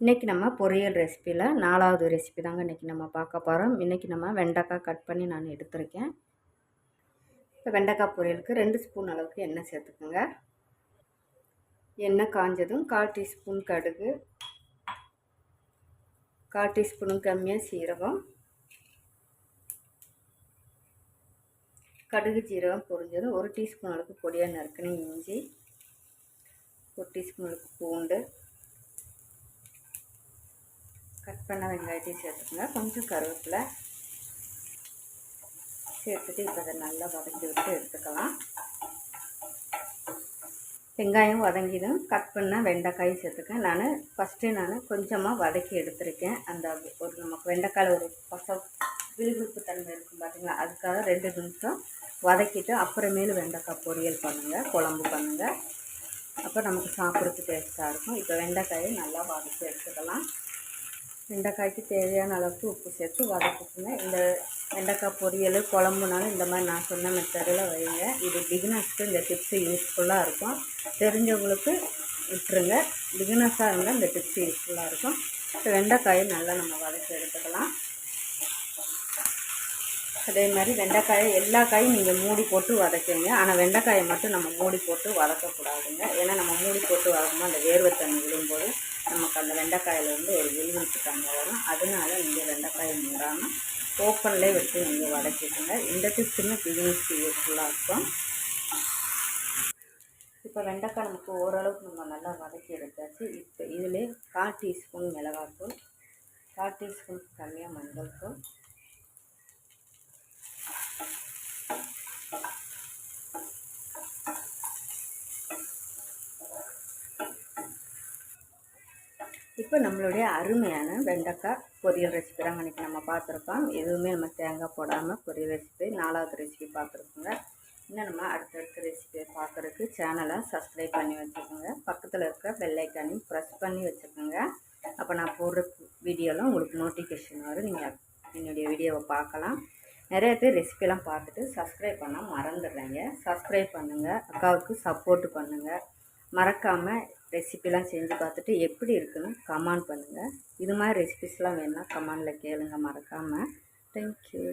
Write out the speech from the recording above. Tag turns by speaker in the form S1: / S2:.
S1: இன்றைக்கி நம்ம பொரியல் ரெசிப்பியில் நாலாவது ரெசிபி தாங்க இன்றைக்கி நம்ம பார்க்க போகிறோம் இன்றைக்கி நம்ம வெண்டைக்காய் கட் பண்ணி நான் எடுத்திருக்கேன். இப்போ வெண்டைக்காய் பொரியலுக்கு ரெண்டு ஸ்பூன் அளவுக்கு எண்ணெய் சேர்த்துக்கோங்க. எண்ணெய் காஞ்சதும் கால் டீஸ்பூன் கடுகு கால் டீஸ்பூனும் கம்மியாக சீரகம் கடுகு சீரகம் பொரிஞ்சதும் ஒரு டீஸ்பூன் அளவுக்கு பொடியாக நறுக்கணும் இஞ்சி ஒரு டீஸ்பூன் அளவுக்கு பூண்டு கட் பண்ண வெங்காயத்தையும் சேர்த்துக்கோங்க. கொஞ்சம் கருவேப்பிலை சேர்த்துட்டு இப்போ அதை நல்லா வதக்கி விட்டு எடுத்துக்கலாம். வெங்காயம் வதங்கிடும். கட் பண்ண வெண்டைக்காயும் சேர்த்துக்கேன். நான் ஃபஸ்ட்டு நான் கொஞ்சமாக வதக்கி எடுத்திருக்கேன். அந்த ஒரு நமக்கு வெண்டைக்காயில் ஒரு பச விழுவிழுப்பு தன்மை இருக்கும் பார்த்திங்களா அதுக்காக ரெண்டு நிமிஷம் வதக்கிட்டு அப்புறமேலு வெண்டைக்காய் பொரியல் பண்ணுங்கள் குழம்பு பண்ணுங்கள் அப்போ நமக்கு சாப்பிட்றதுக்கு டேஸ்ட்டாக இருக்கும். இப்போ வெண்டைக்காயை நல்லா வதக்கி எடுத்துக்கலாம். வெண்டைக்காய்க்கு தேவையான அளவுக்கு உப்பு சேர்த்து வதக்கிட்டுங்க இந்த வெண்டைக்காய் பொரியல் குழம்புனாலும் இந்த மாதிரி நான் சொன்ன மெத்தடில் வைங்க. இது பிகினர்ஸ்க்கு இந்த டிப்ஸு யூஸ்ஃபுல்லாக இருக்கும். தெரிஞ்சவங்களுக்கு விட்டுருங்க. பிகினர்ஸாக இருந்தால் இந்த டிப்ஸ் யூஸ்ஃபுல்லாக இருக்கும். வெண்டைக்காயை நல்லா நம்ம வதக்கி எடுத்துக்கலாம். அதே மாதிரி வெண்டைக்காயை எல்லா காயும் நீங்கள் மூடி போட்டு வதக்குங்க. ஆனால் வெண்டைக்காயை மட்டும் நம்ம மூடி போட்டு வதக்கக்கூடாதுங்க. ஏன்னா நம்ம மூடி போட்டு வதக்கும்போது அந்த வேர்வை தண்ணி விழும்போது வெண்டைக்காயில் வந்து ஒரு விழுவிட்டு தண்ணி வரும். அதனால நீங்கள் வெண்டைக்காயை மூடாமல் ஓப்பன்லேயே வச்சு நீங்கள் வதக்கிக்கோங்க. இந்த டிப்ஸுமே பிகினிங்ஸ்க்கு யூஸ்ஃபுல்லாக இருக்கும். இப்போ வெண்டைக்காய் நமக்கு ஓரளவுக்கு நம்ம நல்லா வதக்கி எடுத்தாச்சு. இப்போ இதிலே கால் டீஸ்பூன் மிளகாய்த்தூள் கால் டீஸ்பூன் கம்மியாக மஞ்சள் தூள் இப்போ நம்மளுடைய அருமையான வெண்டைக்காய் பொரியல் ரெசிபி தான் அன்றைக்கி நம்ம பார்த்துருக்கோம். எதுவுமே நம்ம தேங்காய் போடாமல் பொரியல் ரெசிபி நாலாவது ரெசிபி பார்த்துருக்கோங்க. இன்னும் நம்ம அடுத்தடுத்த ரெசிபியை பார்க்குறதுக்கு சேனலை சப்ஸ்கிரைப் பண்ணி வச்சுக்கோங்க. பக்கத்தில் இருக்கிற பெல்லைக்கானையும் ப்ரெஸ் பண்ணி வச்சுக்கோங்க. அப்போ நான் போடுற வீடியோலாம் உங்களுக்கு நோட்டிஃபிகேஷன் வரும். நீங்கள் என்னுடைய வீடியோவை பார்க்கலாம். நிறைய பேர் ரெசிபிலாம் பார்த்துட்டு சப்ஸ்கிரைப் பண்ணால் மறந்துடுறேங்க. சப்ஸ்கிரைப் பண்ணுங்கள் அக்காவுக்கு சப்போர்ட் பண்ணுங்கள் மறக்காமல் ரெசிபிலாம் செஞ்சு பார்த்துட்டு எப்படி இருக்குன்னு கமெண்ட் பண்ணுங்கள் இது மாதிரி ரெசிபிஸ்லாம் வேணுன்னா கமெண்டில் கேளுங்கள் மறக்காமல் தேங்க்யூ